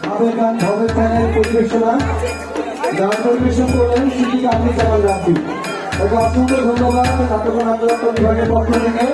গান ভবের গানের পরিবেশনা গান পরিবেশন করলেন কামনি চালাল রাখি ওকে অসংখ্য ধন্যবাদ নাটক নাট্য বিভাগের পক্ষ থেকে।